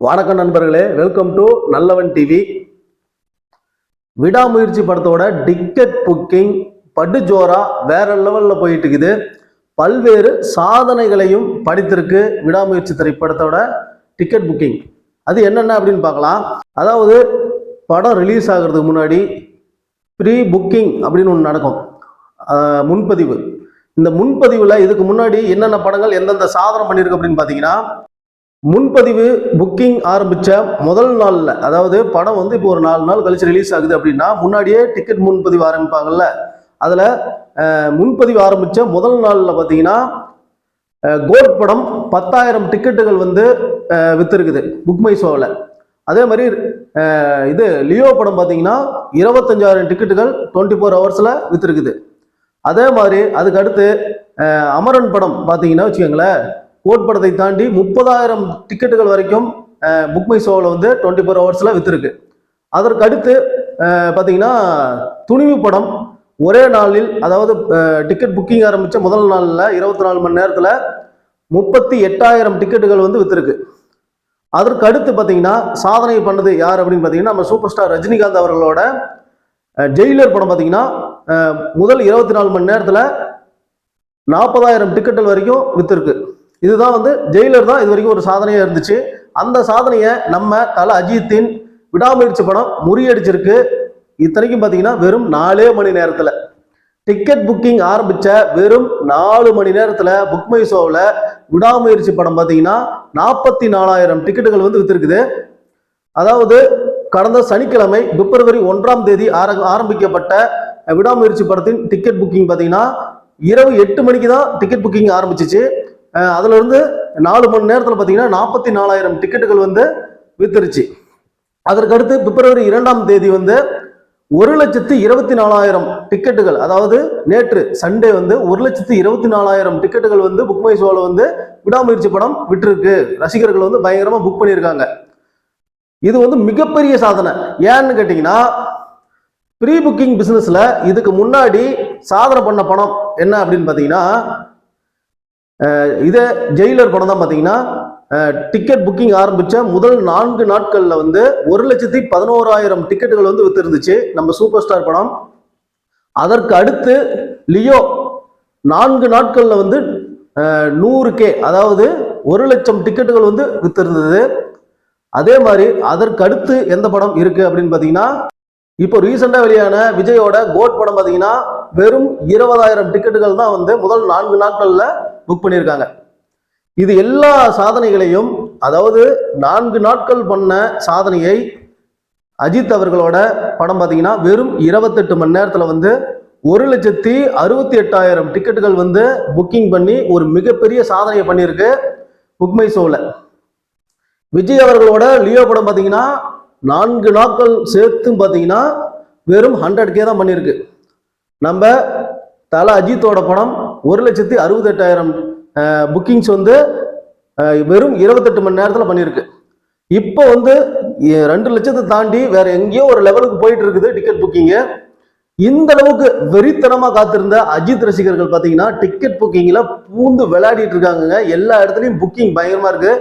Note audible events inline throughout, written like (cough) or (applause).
வணக்கம் நண்பர்களே welcome to நல்லவன் டிவி விடாமுயற்சி படத்தோட டிக்கெட் புக்கிங் படு ஜோரா வேற லெவலில் போயிட்டு இருக்குது பல்வேறு சாதனைகளையும் படித்திருக்கு விடாமுயற்சி திரைப்படத்தோட டிக்கெட் புக்கிங் அது என்னென்ன அப்படின்னு பார்க்கலாம். அதாவது படம் ரிலீஸ் ஆகிறதுக்கு முன்னாடி ப்ரீ புக்கிங் அப்படின்னு ஒன்று நடக்கும். முன்பதிவு. இந்த முன்பதிவில் இதுக்கு முன்னாடி என்னென்ன படங்கள் எந்தெந்த சாதனை பண்ணியிருக்கு அப்படின்னு பார்த்தீங்கன்னா முன்பதிவு புக்கிங் ஆரம்பித்த முதல் நாளில் அதாவது படம் வந்து இப்போ ஒரு நாலு நாள் கழிச்சு ரிலீஸ் ஆகுது அப்படின்னா முன்னாடியே டிக்கெட் முன்பதிவு ஆரம்பிப்பாங்கல்ல. அதில் முன்பதிவு ஆரம்பித்த முதல் நாளில் பார்த்தீங்கன்னா கோட் படம் பத்தாயிரம் டிக்கெட்டுகள் வந்து விற்றுருக்குது புக்மை ஷோவில் அதே மாதிரி இது லியோ படம் பார்த்தீங்கன்னா இருபத்தஞ்சாயிரம் டிக்கெட்டுகள் டுவெண்ட்டி ஃபோர் ஹவர்ஸில் விற்றுருக்குது அதே மாதிரி அதுக்கு அடுத்து அமரன் படம் பார்த்தீங்கன்னா வச்சுக்கோங்களேன் கோட் படத்தை தாண்டி முப்பதாயிரம் டிக்கெட்டுகள் வரைக்கும் புக்மை ஷோவில் வந்து டுவெண்ட்டி ஃபோர் ஹவர்ஸில் விற்றுருக்கு அதற்கு அடுத்து பார்த்தீங்கன்னா துணிவு படம் ஒரே நாளில் அதாவது டிக்கெட் புக்கிங் ஆரம்பித்த முதல் நாளில் இருபத்தி நாலு மணி நேரத்தில் முப்பத்தி எட்டாயிரம் டிக்கெட்டுகள் வந்து விற்றுருக்கு அதற்கு அடுத்து பார்த்தீங்கன்னா சாதனை பண்ணது யார் அப்படின்னு பார்த்தீங்கன்னா நம்ம சூப்பர் ஸ்டார் ரஜினிகாந்த் அவர்களோட ஜெயிலர் படம் பார்த்தீங்கன்னா முதல் இருபத்தி நாலு மணி நேரத்தில் நாற்பதாயிரம் டிக்கெட்டுகள் வரைக்கும் விற்றுருக்கு இதுதான் வந்து ஜெயிலர் தான் இது வரைக்கும் ஒரு சாதனையாக இருந்துச்சு. அந்த சாதனையை நம்ம தல அஜித்தின் விடாமுயற்சி படம் முறியடிச்சிருக்கு. இத்தனைக்கும் பார்த்தீங்கன்னா வெறும் நாலே மணி நேரத்தில். டிக்கெட் புக்கிங் ஆரம்பிச்ச வெறும் நாலு மணி நேரத்தில் புக் மை ஷோவில் விடாமுயற்சி படம் பார்த்தீங்கன்னா நாற்பத்தி நாலாயிரம் டிக்கெட்டுகள் வந்து வித்திருக்குது. அதாவது கடந்த சனிக்கிழமை பிப்ரவரி ஒன்றாம் தேதி ஆர ஆரம்பிக்கப்பட்ட விடாமுயற்சி படத்தின் டிக்கெட் புக்கிங் பார்த்தீங்கன்னா இரவு எட்டு மணிக்கு தான் டிக்கெட் புக்கிங் ஆரம்பிச்சிச்சு. அதுலேருந்து இருந்து நாலு மணி நேரத்தில் பார்த்தீங்கன்னா நாற்பத்தி நாலாயிரம் டிக்கெட்டுகள் வந்து வித்துருச்சு. அதற்கடுத்து பிப்ரவரி இரண்டாம் தேதி வந்து ஒரு லட்சத்து இருபத்தி நாலாயிரம் டிக்கெட்டுகள் அதாவது நேற்று சண்டே வந்து ஒரு லட்சத்து இருபத்தி நாலாயிரம் டிக்கெட்டுகள் வந்து புக் மை ஷோவில் வந்து விடாமுயற்சி படம் விட்டுருக்கு. ரசிகர்கள் வந்து பயங்கரமாக புக் பண்ணியிருக்காங்க. இது வந்து மிகப்பெரிய சாதனை. ஏன்னு கேட்டிங்கன்னா ப்ரீ புக்கிங் பிஸ்னஸில் இதுக்கு முன்னாடி சாதனை பண்ண படம் என்ன அப்படின்னு பார்த்தீங்கன்னா இதே ஜெயிலர் படம் தான் பார்த்தீங்கன்னா டிக்கெட் புக்கிங் ஆரம்பித்த முதல் நான்கு நாட்களில் வந்து ஒரு லட்சத்தி பதினோராயிரம் டிக்கெட்டுகள் வந்து வித்திருந்துச்சு நம்ம சூப்பர் ஸ்டார் படம். அதற்கு அடுத்து லியோ நான்கு நாட்களில் வந்து நூறு கே அதாவது ஒரு லட்சம் டிக்கெட்டுகள் வந்து வித்திருந்தது. அதே மாதிரி அதற்கு அடுத்து எந்த படம் இருக்கு அப்படின்னு பார்த்தீங்கன்னா இப்போ ரீசெண்டாக வெளியான விஜயோட கோட் படம் பார்த்தீங்கன்னா வெறும் இருபதாயிரம் டிக்கெட்டுகள் தான் வந்து முதல் நான்கு நாட்களில் புக் பண்ணியிருக்காங்க. இது எல்லா சாதனைகளையும் அதாவது நான்கு நாட்கள் பண்ண சாதனையை அஜித் அவர்களோட படம் பார்த்தீங்கன்னா வெறும் இருபத்தெட்டு மணி நேரத்தில் வந்து ஒரு லட்சத்தி அறுபத்தி எட்டாயிரம் டிக்கெட்டுகள் வந்து புக்கிங் பண்ணி ஒரு மிகப்பெரிய சாதனையை பண்ணியிருக்கு புக்மை ஷோவில் விஜய் அவர்களோட லியோ படம் பார்த்தீங்கன்னா நான்கு நாட்கள் சேர்த்தும் பார்த்தீங்கன்னா வெறும் ஹண்ட்ரட் கே தான் பண்ணியிருக்கு. நம்ம தல அஜித்தோட படம் ஒரு லட்சத்தி அறுபத்தெட்டாயிரம் புக்கிங்ஸ் வந்து வெறும் இருபத்தெட்டு மணி நேரத்தில் பண்ணியிருக்கு இப்போ வந்து ரெண்டு லட்சத்தை தாண்டி வேற எங்கேயோ ஒரு லெவலுக்கு போயிட்டு இருக்குது டிக்கெட் புக்கிங்கு இந்த அளவுக்கு வெறித்தனமாக காத்திருந்த அஜித் ரசிகர்கள் பார்த்தீங்கன்னா டிக்கெட் புக்கிங்கில் பூந்து விளையாடிட்டு இருக்காங்கங்க. எல்லா இடத்துலையும் புக்கிங் பயங்கரமாக இருக்கு.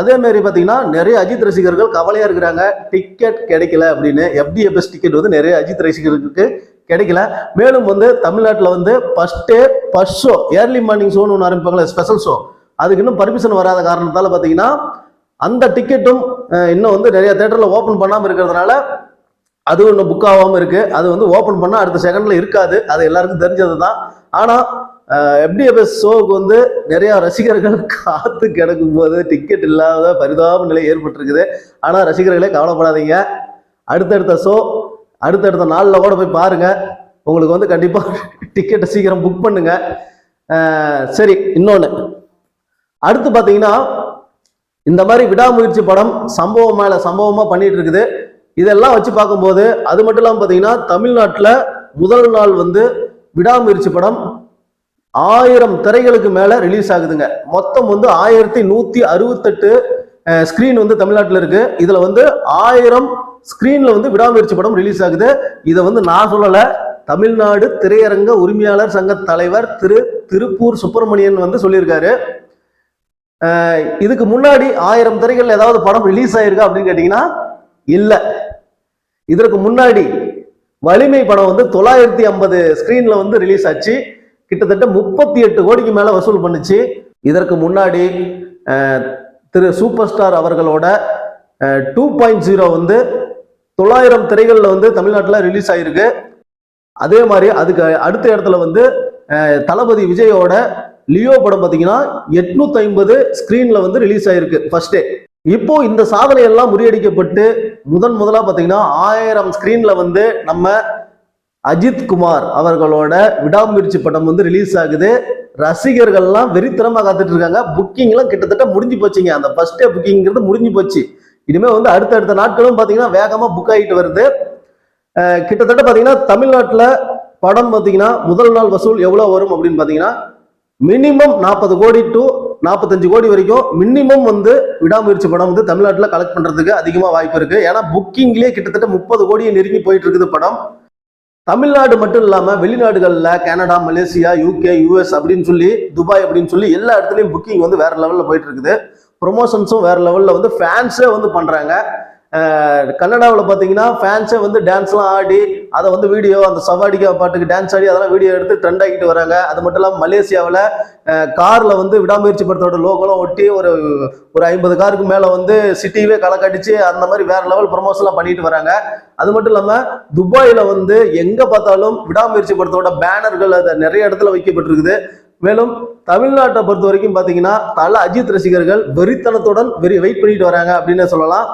அதே மாதிரி பார்த்தீங்கன்னா நிறைய அஜித் ரசிகர்கள் கவலையாக இருக்கிறாங்க. டிக்கெட் கிடைக்கல அப்படின்னு. எஃப்டிஎஃப்எஸ் டிக்கெட் வந்து நிறைய அஜித் ரசிகர்களுக்கு கிடைக்கல. மேலும் வந்து தமிழ்நாட்டில் வந்து first day first show early morning ஷோன்னு ஒன்று ஆரம்பிப்பாங்களே ஸ்பெஷல் ஷோ அதுக்கு இன்னும் பர்மிஷன் வராத காரணத்தால் பார்த்தீங்கன்னா அந்த டிக்கெட்டும் இன்னும் வந்து நிறைய தேட்டரில் ஓப்பன் பண்ணாமல் இருக்கிறதுனால அது ஒன்று புக் ஆகாமல் இருக்கு. அது வந்து ஓப்பன் பண்ணால் அடுத்த செகண்டில் இருக்காது. அது எல்லாருக்கும் தெரிஞ்சது தான் ஆனால் எப்டிஎஃப்எஸ் ஷோவுக்கு வந்து நிறையா ரசிகர்கள் (laughs) காத்து கிடக்கும் போது டிக்கெட் இல்லாத பரிதாப நிலை ஏற்பட்டிருக்குது. ஆனால் ரசிகர்களே கவலைப்படாதீங்க. அடுத்தடுத்த ஷோ அடுத்தடுத்த நாளில் கூட போய் பாருங்கள் உங்களுக்கு வந்து கண்டிப்பாக டிக்கெட்டை சீக்கிரம் புக் பண்ணுங்க. சரி இன்னொன்று அடுத்து பார்த்தீங்கன்னா இந்த மாதிரி விடாமுயற்சி படம் சம்பவம் மேலே சம்பவமாக பண்ணிட்டு இருக்குது. இதெல்லாம் வச்சு பார்க்கும்போது அது மட்டும் இல்லாமல் பார்த்தீங்கன்னா தமிழ்நாட்டில் முதல் நாள் வந்து விடாமுயற்சி படம் ஆயிரம் திரைகளுக்கு மேலே ரிலீஸ் ஆகுதுங்க. மொத்தம் வந்து ஆயிரத்தி நூற்றி அறுபத்தெட்டு ஸ்க்ரீன் வந்து தமிழ்நாட்டில் இருக்குது இதில் வந்து ஆயிரம் ஸ்க்ரீனில் வந்து விடாமுயற்சி படம் ரிலீஸ் ஆகுது. இதை வந்து நான் சொல்லலை தமிழ்நாடு திரையரங்க உரிமையாளர் சங்க தலைவர் திரு திருப்பூர் சுப்பிரமணியன் வந்து சொல்லியிருக்காரு. இதுக்கு முன்னாடி ஆயிரம் திரைகள் ஏதாவது படம் ரிலீஸ் ஆயிருக்கா அப்படின்னு கேட்டிங்கன்னா இல்லை. இதற்கு முன்னாடி வலிமை படம் வந்து தொள்ளாயிரத்தி ஐம்பது ஸ்க்ரீனில் வந்து ரிலீஸ் ஆச்சு. கிட்டத்தட்ட முப்பத்தி எட்டு கோடிக்கு மேலே வசூல் பண்ணுச்சு. இதற்கு முன்னாடி திரு சூப்பர் ஸ்டார் அவர்களோட டூ பாயிண்ட் ஜீரோ வந்து தொள்ளாயிரம் திரைகளில் வந்து தமிழ்நாட்டில் ரிலீஸ் ஆயிருக்கு. அதே மாதிரி அதுக்கு அடுத்த இடத்துல வந்து தளபதி விஜயோட லியோ படம் பார்த்தீங்கன்னா எட்நூத்தி ஐம்பது ஸ்க்ரீனில் வந்து ரிலீஸ் ஆயிருக்கு ஃபர்ஸ்டே இப்போ இந்த சாதனை எல்லாம் முறியடிக்கப்பட்டு முதன் முதலா பார்த்தீங்கன்னா ஆயிரம் ஸ்க்ரீனில் வந்து நம்ம அஜித் குமார் அவர்களோட விடாமுயற்சி படம் வந்து ரிலீஸ் ஆகுது. ரசிகர்கள்லாம் வெறித்தனமாக காத்துட்டு இருக்காங்க. புக்கிங்லாம் கிட்டத்தட்ட முடிஞ்சு போச்சுங்க. அந்த ஃபர்ஸ்ட் டே புக்கிங்கிறது முடிஞ்சு போச்சு. இனிமேல் வந்து அடுத்தடுத்த நாட்களும் பார்த்தீங்கன்னா வேகமாக புக் ஆகிட்டு வருது. கிட்டத்தட்ட பார்த்தீங்கன்னா தமிழ்நாட்டில் படம் பார்த்தீங்கன்னா முதல் நாள் வசூல் எவ்வளோ வரும் அப்படின்னு பார்த்தீங்கன்னா மினிமம் நாற்பது கோடி டு நாற்பத்தஞ்சு கோடி வரைக்கும் மினிமம் வந்து விடாமுயற்சி படம் வந்து தமிழ்நாட்டில் கலெக்ட் பண்ணுறதுக்கு அதிகமாக வாய்ப்பு இருக்குது ஏன்னா புக்கிங்லேயே கிட்டத்தட்ட முப்பது கோடியை நெருங்கி போயிட்டு இருக்குது படம். தமிழ்நாடு மட்டும் இல்லாமல் வெளிநாடுகளில் கனடா மலேசியா யூகே யூஎஸ் அப்படின்னு சொல்லி துபாய் அப்படின்னு சொல்லி எல்லா இடத்துலையும் புக்கிங் வந்து வேற லெவலில் போயிட்டு இருக்குது. ப்ரொமோஷன்ஸும் வேற லெவலில் வந்து ஃபேன்ஸே வந்து பண்ணுறாங்க கன்னடாவில் பார்த்தீங்கன்னா ஃபேன்ஸே வந்து டான்ஸ்லாம் ஆடி அதை வந்து வீடியோ அந்த சவாடிக்கா பாட்டுக்கு டான்ஸ் ஆடி அதெல்லாம் வீடியோ எடுத்து ட்ரெண்ட் ஆகிட்டு வராங்க. அது மட்டும் இல்லாமல் மலேசியாவில் காரில் வந்து விடாமுயற்சி படத்தோட லோகோலாம் ஒட்டி ஒரு ஒரு ஐம்பது காருக்கு மேலே வந்து சிட்டியவே கலக்கடிச்சு அந்த மாதிரி வேற லெவல் ப்ரொமோஷன்லாம் பண்ணிட்டு வராங்க. அது மட்டும் இல்லாமல் துபாயில் வந்து எங்கே பார்த்தாலும் விடாமுயற்சி படத்தோட பேனர்கள் அது நிறைய இடத்துல வைக்கப்பட்டிருக்குது. மேலும் தமிழ்நாட்டை பொறுத்த வரைக்கும் பார்த்தீங்கன்னா தல அஜித் ரசிகர்கள் வெறித்தனத்துடன் வெறி வெயிட் பண்ணிட்டு வராங்க அப்படின்னு சொல்லலாம்.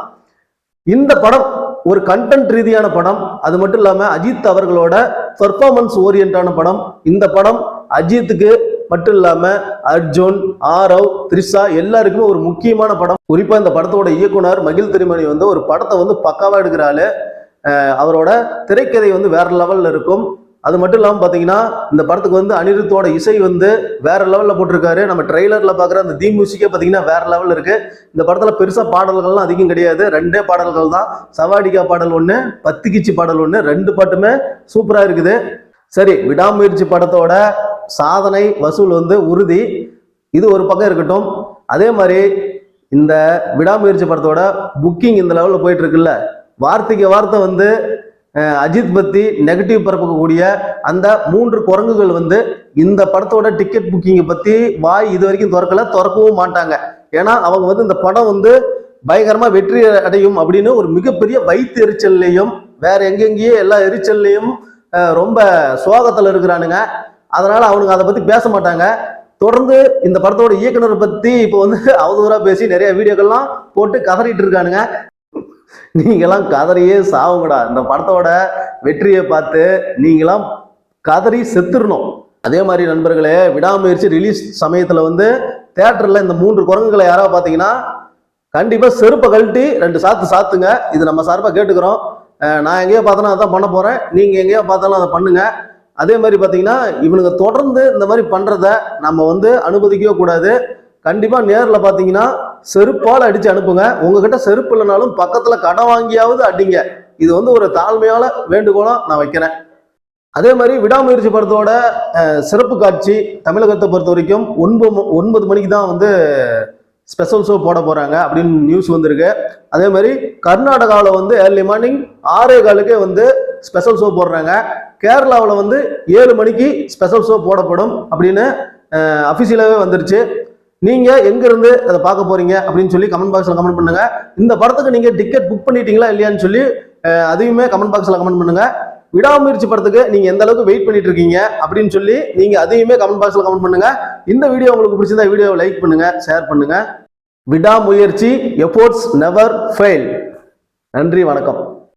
இந்த படம் ஒரு கண்டென்ட் ரீதியான படம். அது மட்டும் இல்லாமல் அஜித் அவர்களோட பெர்ஃபார்மன்ஸ் ஓரியன்டான படம். இந்த படம் அஜித்துக்கு மட்டும் இல்லாமல் அர்ஜுன் ஆரவ் த்ரிஷா எல்லாருக்குமே ஒரு முக்கியமான படம். குறிப்பாக இந்த படத்தோட இயக்குனர் மகிழ் திருமணி வந்து ஒரு படத்தை வந்து பக்காவாக எடுக்கிறாரு அவரோட திரைக்கதை வந்து வேற லெவலில் இருக்கும். அது மட்டும் இல்லாமல் பார்த்தீங்கன்னா இந்த படத்துக்கு வந்து அனிருத்தோட இசை வந்து வேற லெவலில் போட்டிருக்காரு. நம்ம ட்ரெய்லரில் பார்க்குற அந்த தீ மியூசிக்கே பார்த்தீங்கன்னா வேற லெவலில் இருக்கு. இந்த படத்தில் பெருசாக பாடல்கள்லாம் அதிகம் கிடையாது. ரெண்டே பாடல்கள் தான். சவாடிகா பாடல் ஒன்று பத்து கிச்சி பாடல் ஒன்று ரெண்டு பாட்டுமே சூப்பராக இருக்குது. சரி விடாமுயற்சி படத்தோட சாதனை வசூல் வந்து உறுதி. இது ஒரு பக்கம் இருக்கட்டும். அதே மாதிரி இந்த விடாமுயற்சி படத்தோட புக்கிங் இந்த லெவலில் போயிட்டு இருக்குல்ல. வார்த்தைக்கு வார்த்தை வந்து அஜித் பத்தி நெகட்டிவ் பரப்பக்கூடிய அந்த மூன்று குரங்குகள் வந்து இந்த படத்தோட டிக்கெட் புக்கிங்கை பத்தி வாய் இது வரைக்கும் திறக்கல திறக்கவும் மாட்டாங்க. ஏன்னா அவங்க வந்து இந்த படம் வந்து பயங்கரமா வெற்றி அடையும் அப்படின்னு ஒரு மிகப்பெரிய வயிற்று எரிச்சல்லையும் வேற எங்கெங்கேயோ எல்லா எரிச்சல்லையும் ரொம்ப சோகத்துல இருக்கிறானுங்க. அதனால அவனுங்க அதை பத்தி பேச மாட்டாங்க. தொடர்ந்து இந்த படத்தோட இயக்குனரை பத்தி இப்போ வந்து அவதூறா பேசி நிறைய வீடியோக்கள்லாம் போட்டு கதறிட்டு இருக்கானுங்க. நீங்களாம் கதறியே சாவுங்கடா. இந்த படத்தோட வெற்றியை பார்த்து நீங்களாம் கதறி செத்துடணும் அதே மாதிரி நண்பர்களே விடாமுயற்சி ரிலீஸ் சமயத்தில் வந்து தேட்டரில் இந்த மூன்று குரங்குகளை யாராவது பார்த்தீங்கன்னா கண்டிப்பாக செருப்பை கழட்டி ரெண்டு சாத்து சாத்துங்க. இது நம்ம சார்பாக கேட்டுக்கிறோம். நான் எங்கேயோ பார்த்தனா அதான் பண்ண போகிறேன் நீங்கள் எங்கேயோ பார்த்தாலும் அதை பண்ணுங்க. அதே மாதிரி பார்த்தீங்கன்னா இவனுங்க தொடர்ந்து இந்த மாதிரி பண்ணுறத நம்ம வந்து அனுமதிக்கவே கூடாது. கண்டிப்பாக நேரில் பார்த்தீங்கன்னா செருப்பால் அடிச்சு அனுப்புங்க. உங்ககிட்ட செருப்பு இல்லைனாலும் பக்கத்துல கடன் வாங்கியாவது அடிங்க. இது வந்து ஒரு தாழ்மையால வேண்டுகோளாக நான் வைக்கிறேன். அதே மாதிரி விடாமுயற்சி படத்தோட சிறப்பு காட்சி தமிழகத்தை பொறுத்த வரைக்கும் ஒன்பது ஒன்பது மணிக்கு தான் வந்து ஸ்பெஷல் ஷோ போட போறாங்க அப்படின்னு நியூஸ் வந்திருக்கு. அதே மாதிரி கர்நாடகாவில் வந்து ஏர்லி மார்னிங் ஆறே காலுக்கே வந்து ஸ்பெஷல் ஷோ போடுறாங்க. கேரளாவில் வந்து ஏழு மணிக்கு ஸ்பெஷல் ஷோ போடப்படும் அப்படின்னு அஃபிஷியலாகவே வந்துருச்சு. நீங்க எங்கேருந்து அதை பார்க்க போறீங்க அப்படின்னு சொல்லி கமெண்ட் பாக்ஸ்ல கமெண்ட் பண்ணுங்க. இந்த படத்துக்கு நீங்க டிக்கெட் புக் பண்ணிட்டீங்களா இல்லையான்னு சொல்லி அதையுமே கமெண்ட் பாக்ஸ்ல கமெண்ட் பண்ணுங்க. விடாமுயற்சி படத்துக்கு நீங்க எந்த அளவுக்கு வெயிட் பண்ணிட்டு இருக்கீங்க அப்படின்னு சொல்லி நீங்க அதையுமே கமெண்ட் பாக்ஸ்ல கமெண்ட் பண்ணுங்க. இந்த வீடியோ உங்களுக்கு பிடிச்சிருந்தா வீடியோவை லைக் பண்ணுங்க ஷேர் பண்ணுங்க. விடாமுயற்சி எஃபோர்ட்ஸ் நெவர் ஃபெயில் நன்றி வணக்கம்.